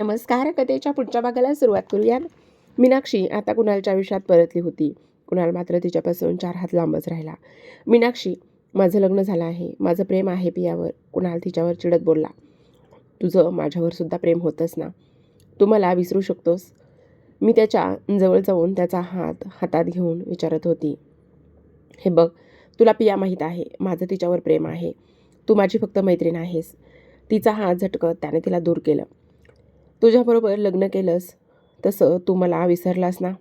नमस्कार कथेच्या पुढच्या भागाला सुरुवात करूया मीनाक्षी आता कुणालच्या आयुष्यात परतली होती. कुणाल मात्र तिच्यापासून चार हात लांबच राहिला. मीनाक्षी माझं लग्न झालं आहे. माझं प्रेम आहे पियावर. कुणाल तिच्यावर चिडत बोलला तुझं माझ्यावर सुद्धा प्रेम होतंच ना? तू मला विसरू शकतोस? मी त्याच्याजवळ जाऊन त्याचा हात हातात घेऊन विचारत होती हे बघ तुला पिया माहीत आहे माझं तिच्यावर प्रेम आहे. तू माझी फक्त मैत्रीण आहेस. तिचा हात झटकत त्याने तिला दूर केलं. तुझ्याबरोबर लग्न केलंस तसं तू मला विसरलास ना?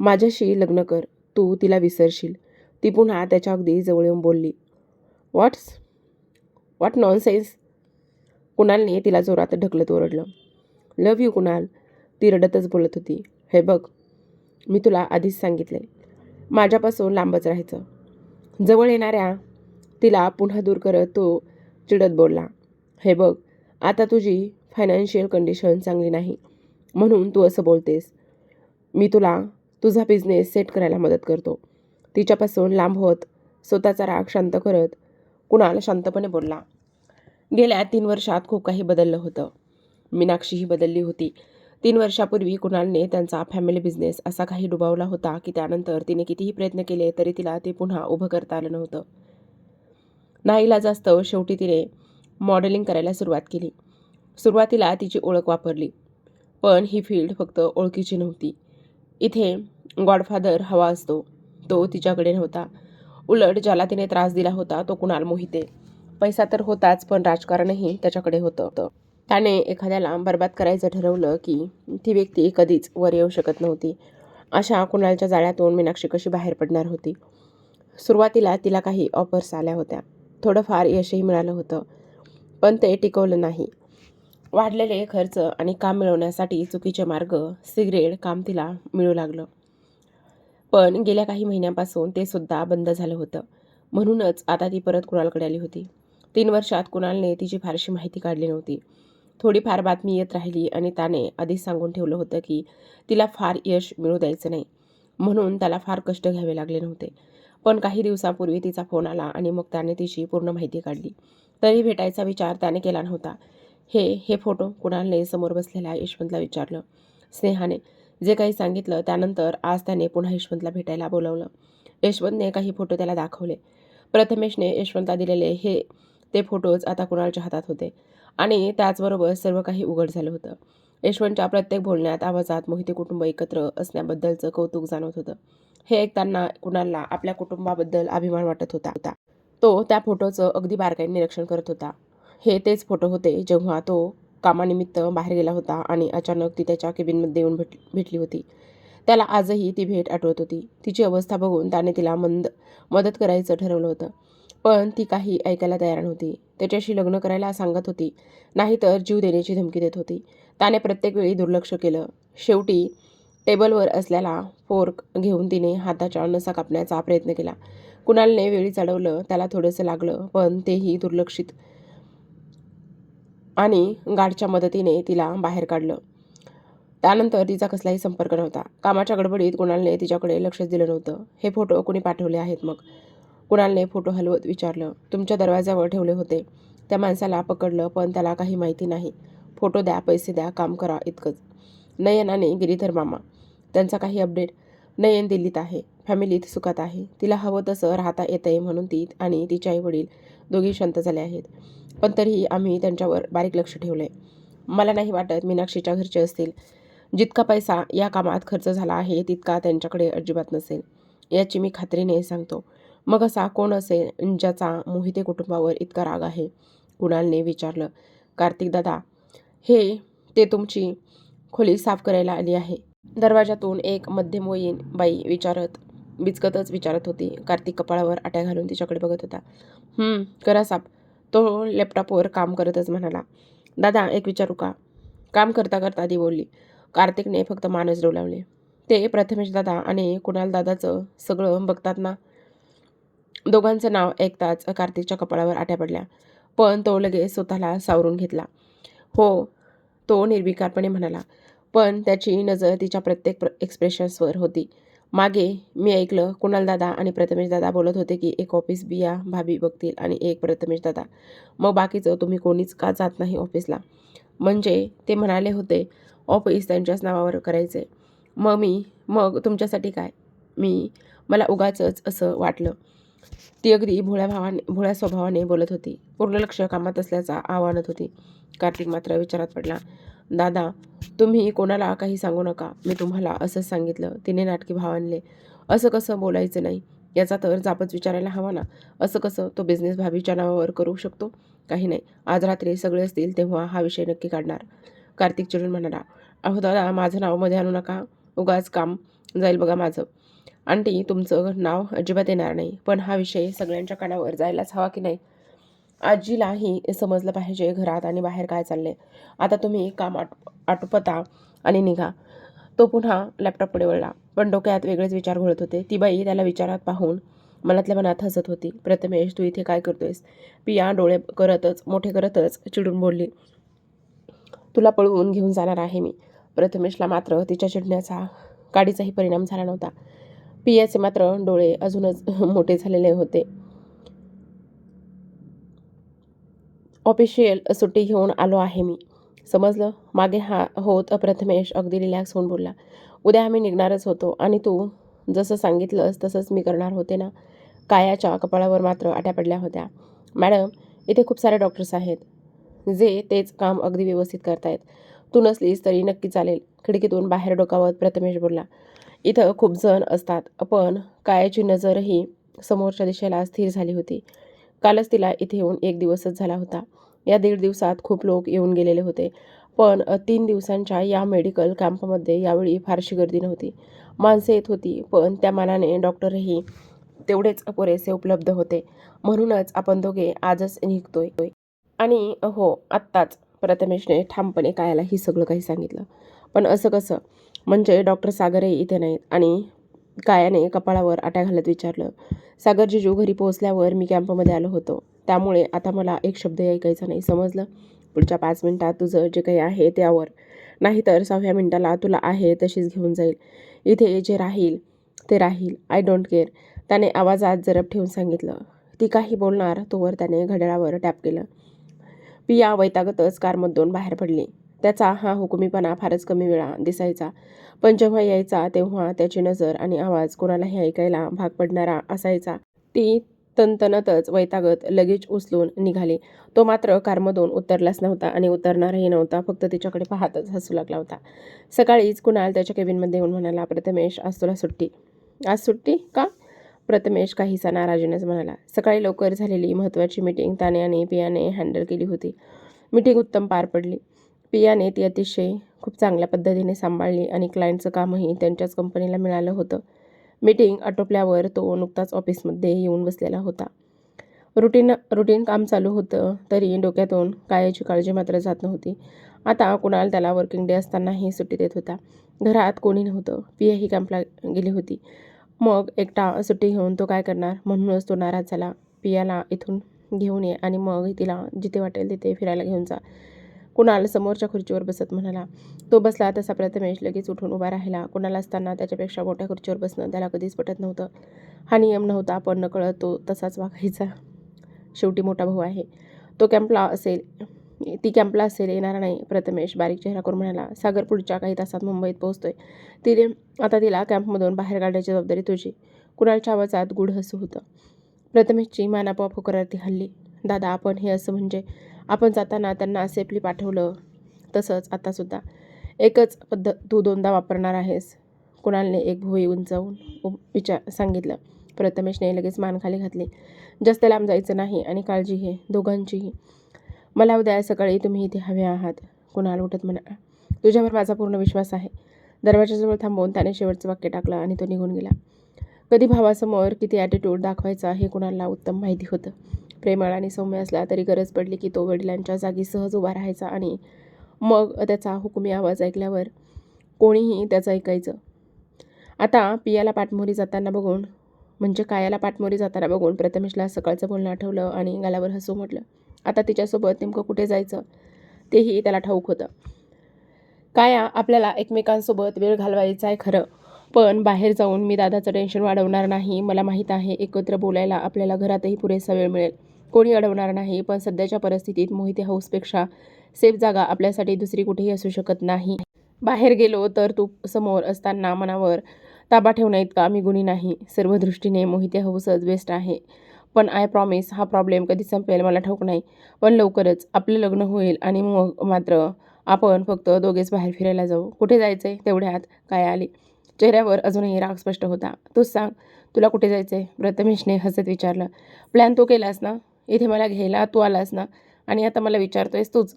माझ्याशी लग्न कर तू तिला विसरशील. ती पुन्हा त्याच्या अगदी जवळ येऊन बोलली व्हॉट्स व्हॉट नॉनसेन्स कुणालने तिला जोरात ढकलत ओरडलं. लव यू कुणाल ती रडतच बोलत होती. हे बघ मी तुला आधीच सांगितले माझ्यापासून लांबच राहायचं. जवळ येणाऱ्या तिला पुन्हा दूर करत तो चिडत बोलला हे बघ आता तुझी फायनान्शियल कंडिशन चांगली नाही. म्हणून तू असं बोलतेस. मी तुला तुझा बिझनेस सेट करायला मदत करतो. तिच्यापासून लांब होत स्वतःचा राग शांत करत कुणाल शांतपणे बोलला. गेल्या तीन वर्षात खूप काही बदललं होतं. मीनाक्षीही बदलली होती. तीन वर्षापूर्वी कुणालने त्यांचा फॅमिली बिझनेस असा काही डुबावला होता की त्यानंतर तिने कितीही प्रयत्न केले तरी तिला ते पुन्हा उभं करता आलं नव्हतं. नाईला जास्त शेवटी तिने मॉडेलिंग करायला सुरुवात केली. सुरुवातीला तिची ओळख वापरली पण ही फील्ड फक्त ओळखीची नव्हती. इथे गॉडफादर हवा असतो तो तिच्याकडे नव्हता. उलट ज्याला तिने त्रास दिला होता तो कुणाल मोहिते. पैसा तर होताच पण राजकारणही त्याच्याकडे होतं. त्याने एखाद्याला बर्बाद करायचं ठरवलं की ती व्यक्ती कधीच वर येऊ शकत नव्हती. अशा कुणालच्या जाळ्यातून मीनाक्षी कशी बाहेर पडणार होती? सुरुवातीला तिला काही ऑफर्स आल्या होत्या. थोडंफार यशही मिळालं होतं पण ते टिकवलं नाही. वाढलेले खर्च आणि काम मिळवण्यासाठी चुकीचे मार्ग सिगरेट काम तिला मिळू लागलं. पण गेल्या काही महिन्यांपासून ते सुद्धा बंद झालं होतं. म्हणूनच आता ती परत कुणालकडे आली होती? तीन वर्षात कुणालने तिची फारशी माहिती काढली नव्हती. थोडीफार बातमी येत राहिली आणि त्याने आधीच सांगून ठेवलं होतं की तिला फार यश मिळू द्यायचं नाही. म्हणून त्याला फार कष्ट घ्यावे लागले नव्हते. पण काही दिवसापूर्वी तिचा फोन आला आणि मग त्याने तिची पूर्ण माहिती काढली. तरी भेटायचा विचार त्याने केला नव्हता. हे हे फोटो कुणालने समोर बसलेल्या यशवंतला विचारलं. स्नेहाने जे काही सांगितलं त्यानंतर आज त्याने पुन्हा यशवंतला भेटायला बोलवलं. यशवंतने काही फोटो त्याला दाखवले. प्रथमेशने यशवंतला दिलेले हे ते फोटोज आता कुणालच्या हातात होते. आणि त्याचबरोबर सर्व काही उघड झालं होतं. यशवंतच्या प्रत्येक बोलण्यात आवाजात मोहिते कुटुंब एकत्र असण्याबद्दलचं कौतुक जाणवत होतं. हे ऐकताना कुणालला आपल्या कुटुंबाबद्दल अभिमान वाटत होता. तो त्या फोटोचं अगदी बारकाईने निरीक्षण करत होता. हे तेच फोटो होते जेव्हा तो कामानिमित्त बाहेर गेला होता आणि अचानक ती त्याच्या केबिनमध्ये येऊन भेट भेटली होती. त्याला आजही ती भेट आठवत होती. तिची अवस्था बघून त्याने तिला मंद मदत करायचं ठरवलं होतं. पण ती काही ऐकायला तयार नव्हती. त्याच्याशी लग्न करायला सांगत होती. नाहीतर जीव देण्याची धमकी देत होती. त्याने प्रत्येक वेळी दुर्लक्ष केलं. शेवटी टेबलवर असलेला फोर्क घेऊन तिने हाताच्या नसा कापण्याचा प्रयत्न केला. कुणालने वेळी चढवलं त्याला थोडंसं लागलं पण तेही दुर्लक्षित आणि गार्डच्या मदतीने तिला बाहेर काढलं. त्यानंतर तिचा कसलाही संपर्क नव्हता. कामाच्या गडबडीत कुणालने तिच्याकडे लक्षच दिलं नव्हतं. हे फोटो कुणी पाठवले आहेत मग? कुणालने फोटो हलवत विचारलं. तुमच्या दरवाज्यावर ठेवले होते. त्या माणसाला पकडलं पण त्याला काही माहिती नाही. फोटो द्या पैसे द्या काम करा इतकंच. नयन आणि गिरीधर मामा. त्यांचा काही अपडेट नयन दिल्लीत आहे. फॅमिलीत सुखात आहे. तिला हवं तसं राहता येत आहे म्हणून ती आणि तिचे आई वडील दोघी शांत झाले आहेत. पण तरीही आम्ही त्यांच्यावर बारीक लक्ष ठेवलं आहे मला नाही वाटत मीनाक्षीच्या घरचे असतील. जितका पैसा या कामात खर्च झाला आहे तितका त्यांच्याकडे अजिबात नसेल. याची मी खात्रीने सांगतो. मग असा कोण असेल ज्याचा मोहिते कुटुंबावर इतका राग आहे? कुणालने विचारलं. कार्तिक दादा हे ते तुमची खोली साफ करायला आली आहे. दरवाजातून एक मध्यमवयीन बाई विचारत बिचकतच विचारत होती. कार्तिक कपाळावर आट्या घालून तिच्याकडे बघत होता. करा साफ. तो लॅपटॉपवर काम करतच म्हणाला दादा एक विचारू का? काम करता करता ती बोलली. कार्तिकने फक्त मानच डोलावले. ते प्रथमेश दादा आणि कुणाल दादाचं सगळं बघतात ना? दोघांचं नाव ऐकताच कार्तिकच्या कपाळावर आट्या पडल्या पण तो लगेच स्वतःला सावरून घेतला. हो तो निर्विकारपणे म्हणाला पण त्याची नजर तिच्या प्रत्येक प्र एक्सप्रेशन्सवर होती. मागे मी ऐकलं कुणाल दादा आणि प्रथमेश दादा बोलत होते की एक ऑफिस बिया भाभी बघतील आणि एक प्रथमेश दादा. मग बाकीचं तुम्ही कोणीच का जात नाही ऑफिसला म्हणजे ते म्हणाले होते ऑफिस त्यांच्याच नावावर करायचे. मग मी मग तुमच्यासाठी काय? मी मला उगाचंच असं वाटलं. ती अगदी भोळ्या भावाने भोळ्या स्वभावाने बोलत होती. पूर्ण लक्ष कामात असल्याचा आव्हानत होती. कार्तिक मात्र विचारात पडला दादा तुम्ही कोणाला काही सांगू नका. मी तुम्हाला असंच सांगितलं. तिने नाटकी भाव आणले असं कसं बोलायचं नाही? याचा तर जापच विचारायला हवा ना. असं कसं तो बिझनेस भाभीच्या नावावर करू शकतो? काही नाही. आज रात्री सगळे असतील तेव्हा हा विषय नक्की काढणार. कार्तिक चिडून म्हणाला अहो दादा माझं नावमध्ये आणू नका. उगाच काम जाईल बघा माझं. आंटी तुमचं नाव अजिबात येणार नाही. पण हा विषय सगळ्यांच्या कानावर जायलाच हवा की नाही? आजीलाही समजलं पाहिजे घरात आणि बाहेर काय चाललंय. आता तुम्ही काम आट आटोपता आणि निघा. तो पुन्हा लॅपटॉप पुढे वळला. पण डोक्यात वेगळेच विचार घोळत होते. ती बाई त्याला विचारात पाहून मनातल्या मनात हसत होती. प्रथमेश तू इथे काय करतोयस? पिया डोळे करतच मोठे करतच चिडून बोलली. तुला पळवून घेऊन जाणार आहे मी. प्रथमेशला मात्र तिच्या चिडण्याचा काडीचाही परिणाम झाला नव्हता. पियाचे मात्र डोळे अजूनच मोठे झालेले होते. ऑफिशियल सुट्टी घेऊन आलो आहे मी. समजलं? मागे हा होत प्रथमेश अगदी रिलॅक्स होऊन बोलला उद्या आम्ही निघणारच होतो आणि तू जसं सांगितलंस तसंच मी करणार होते ना? कायाच्या कपाळावर मात्र आट्या पडल्या होत्या. मॅडम इथे खूप सारे डॉक्टर्स आहेत जे तेच काम अगदी व्यवस्थित करतायत. तू नसलीस तरी नक्की चालेल. खिडकीतून बाहेर डोकावत प्रथमेश बोलला इथं खूप जण असतात पण कायाची नजरही समोरच्या दिशेला स्थिर झाली होती. कालच तिला इथे येऊन एक दिवसच झाला होता. या दीड दिवसात खूप लोक येऊन गेलेले होते. पण तीन दिवसांच्या या मेडिकल कॅम्पमध्ये यावेळी फारशी गर्दी नव्हती. माणसं येत होती पण त्या मानाने डॉक्टरही तेवढेच पुरेसे उपलब्ध होते. म्हणूनच आपण दोघे आजच निघतोय. आणि हो आत्ताच प्रथमेशने ठामपणे कायाला ही सगळं काही सांगितलं. पण असं कसं? म्हणजे डॉक्टर सागरही इथे नाहीत आणि कायाने कपाळावर आट्या घालत विचारलं. सागरजीजू घरी पोहोचल्यावर मी कॅम्पमध्ये आलो होतो. त्यामुळे आता मला एक शब्द ऐकायचा नाही समजलं? पुढच्या पाच मिनटात तुझं जे काही आहे त्यावर. नाहीतर सहाव्या मिनटाला तुला आहे तशीच घेऊन जाईल. इथे जे राहील ते राहील. आय डोंट केअर त्याने आवाजात जरब ठेवून सांगितलं. ती काही बोलणार तोवर त्याने घड्याळावर टॅप केलं. पिया वैतागतच कारमधून बाहेर पडली. त्याचा हा हुकुमीपणा फारच कमी वेळा दिसायचा. पण जेव्हा यायचा तेव्हा त्याची नजर आणि आवाज कोणालाही ऐकायला भाग पडणारा असायचा. ती तनतनतच वैतागत लगेच उचलून निघाले. तो मात्र कारमधून उतरलाच नव्हता आणि उतरणारही नव्हता फक्त तिच्याकडे पाहतच हसू लागला होता. सकाळीच कुणाल त्याच्या केबिनमध्ये येऊन म्हणाला प्रथमेश आज तुला सुट्टी. आज सुट्टी? का? प्रथमेश काहीसा नाराजीनेच म्हणाला. सकाळी लवकर झालेली महत्त्वाची मीटिंग त्याने आणि पियाने हँडल केली होती. मीटिंग उत्तम पार पडली. पियाने ती अतिशय खूप चांगल्या पद्धतीने सांभाळली आणि क्लायंटचं कामही त्यांच्याच कंपनीला मिळालं होतं. मीटिंग आटोपल्यावर तो नुकताच ऑफिसमध्ये येऊन बसलेला होता. रुटीन रुटीन काम चालू होतं तरी डोक्यातून कायाची काळजी मात्र जात नव्हती. आता कुणाल त्याला वर्किंग डे असतानाही सुट्टी देत होता. घरात कोणी नव्हतं. पिया ही कॅम्पला गेली होती. मग एकटा सुट्टी घेऊन तो काय करणार? म्हणूनच तो नाराज झाला. पियाला इथून घेऊन ये आणि मग तिला जिथे वाटेल तिथे फिरायला घेऊन जा. कुणाल समोरच्या खुर्चीवर बसत म्हणाला तो बसला तसा प्रथमेश लगेच उठून उभा राहिला. कुणाला असताना त्याच्यापेक्षा मोठ्या खुर्चीवर बसणं त्याला कधीच पटत नव्हतं. हा नियम नव्हता पण नकळत तो तसाच वागायचा. शेवटी मोठा भाऊ आहे. तो कॅम्पला असेल ती कॅम्पला असेल येणार नाही. प्रथमेश बारीक चेहरा करून म्हणाला सागर पुढच्या काही तासात मुंबईत पोहोचतोय. तिने आता तिला कॅम्पमधून बाहेर काढण्याची जबाबदारी तुझी. कुणालच्या आवाजात गुढ हसू होतं. प्रथमेशची मान आपोआप हल्ली. दादा आपण हे असं म्हणजे आपण जाताना त्यांना सेफली पाठवलं. तसंच आतासुद्धा एकच पद्धत तू दोनदा वापरणार आहेस. कुणालने एक भुई उंचावून विचार सांगितलं. प्रथमेशने लगेच मान खाली घातली. जास्त लांब जायचं नाही आणि काळजी घे दोघांचीही. मला उद्या सकाळी तुम्ही इथे हवे आहात. कुणाल उठत म्हणा तुझ्यावर माझा पूर्ण विश्वास आहे. दरवाजाजवळ थांबवून त्याने शेवटचं वाक्य टाकलं आणि तो निघून गेला. कधी भावासमोर किती ॲटिट्यूड दाखवायचा हे कुणाला उत्तम माहिती होतं. प्रेमळ आणि सौम्य असला तरी गरज पडली की तो वडिलांच्या जागी सहज उभा राहायचा आणि मग त्याचा हुकुमी आवाज ऐकल्यावर कोणीही त्याचं ऐकायचं. आता पियाला पाठमोरी जाताना बघून म्हणजे कायाला पाठमोरी जाताना बघून प्रथमेशला सकाळचं बोलणं आठवलं आणि गालावर हसू म्हटलं आता तिच्यासोबत नेमकं कुठे जायचं? तेही त्याला ठाऊक होतं. काया आपल्याला एकमेकांसोबत वेळ घालवायचा आहे खरं पण बाहेर जाऊन मी दादाचं टेन्शन वाढवणार नाही. मला माहीत आहे एकत्र बोलायला आपल्याला घरातही पुरेसा वेळ मिळेल. कोणी अडवणार नाही पण सध्याच्या परिस्थितीत मोहिते हाऊसपेक्षा सेफ जागा आपल्यासाठी दुसरी कुठेही असू शकत नाही. बाहेर गेलो तर तू समोर असताना मनावर ताबा ठेवण्या इतका आम्ही गुणी नाही. सर्व दृष्टीने मोहिते हाऊसच बेस्ट आहे. पण आय प्रॉमिस हा प्रॉब्लेम कधी संपेल मला ठाऊक नाही. पण लवकरच आपलं लग्न होईल आणि मग मात्र आपण फक्त दोघेच बाहेर फिरायला जाऊ. कुठे जायचं आहे तेवढ्यात काय आले? चेहऱ्यावर अजूनही राग स्पष्ट होता. तूच सांग तुला कुठे जायचं आहे प्रथमेशने हसत विचारलं. प्लॅन तू केलास ना? इथे मला घ्यायला तू आलास ना? आणि आता मला विचारतोयस तूच.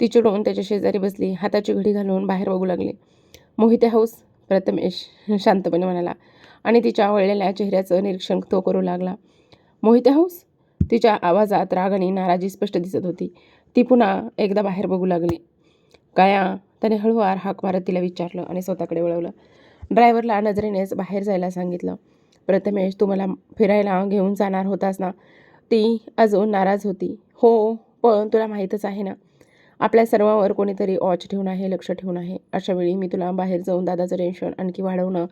ती चिडून त्याच्या शेजारी बसली हाताची घडी घालून बाहेर बघू लागली. मोहिते हाऊस? प्रथमेश शांतपणे म्हणाला. आणि तिच्या वळलेल्या चेहऱ्याचं निरीक्षण तो करू लागला. मोहिते हाऊस? तिच्या आवाजात राग आणि नाराजी स्पष्ट दिसत होती. ती पुन्हा एकदा बाहेर बघू लागली. काया त्याने हळूवार हाक मारत तिला विचारलं आणि स्वतःकडे वळवलं. ड्रायव्हरला नजरेनेच बाहेर जायला सांगितलं. प्रथमेश तू मला फिरायला घेऊन जाणार होतास ना? ती अजून नाराज होती. हो पण तुला माहीतच आहे ना आपल्या सर्वांवर कोणीतरी वॉच ठेवून आहे लक्ष ठेवून आहे. अशावेळी मी तुला बाहेर जाऊन दादाचं टेन्शन आणखी वाढवणं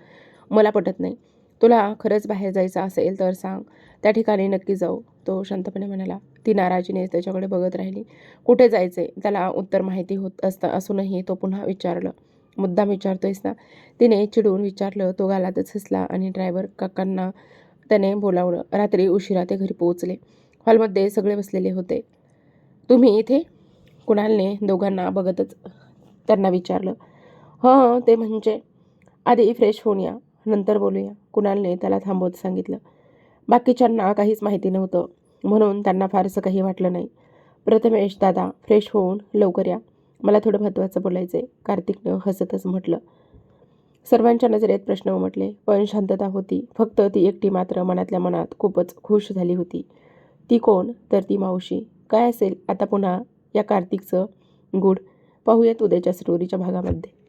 मला पटत नाही. तुला खरंच बाहेर जायचं असेल तर सांग. त्या ठिकाणी नक्की जाऊ तो शांतपणे म्हणाला. ती नाराजीने त्याच्याकडे बघत राहिली. कुठे जायचे त्याला उत्तर माहिती होत असता असूनही तो पुन्हा विचारलं. मुद्दाम विचारतोयस ना? तिने चिडून विचारलं. तो गालातच हसला आणि ड्रायव्हर काकांना त्याने बोलावलं. रात्री उशिरा ते घरी पोहोचले. हॉलमध्ये सगळे बसलेले होते. तुम्ही इथे? कुणालने दोघांना बघतच त्यांना विचारलं. हं ते म्हणजे. आधी फ्रेश होऊन या. नंतर बोलूया. कुणालने त्याला थांबवत सांगितलं. बाकीच्यांना काहीच माहिती नव्हतं. म्हणून त्यांना फारसं काही वाटलं नाही. प्रथमेश दादा फ्रेश होऊन लवकर या. मला थोडं महत्त्वाचं बोलायचं आहे कार्तिकनं हसतच म्हटलं. सर्वांच्या नजरेत प्रश्न उमटले. पण शांतता होती. फक्त ती एकटी मात्र मनातल्या मनात खूपच खुश झाली होती. ती कोण? तर ती मावशी. काय असेल आता पुन्हा या कार्तिकचं? गुड. पाहूयात उद्याच्या स्टोरीच्या भागामध्ये.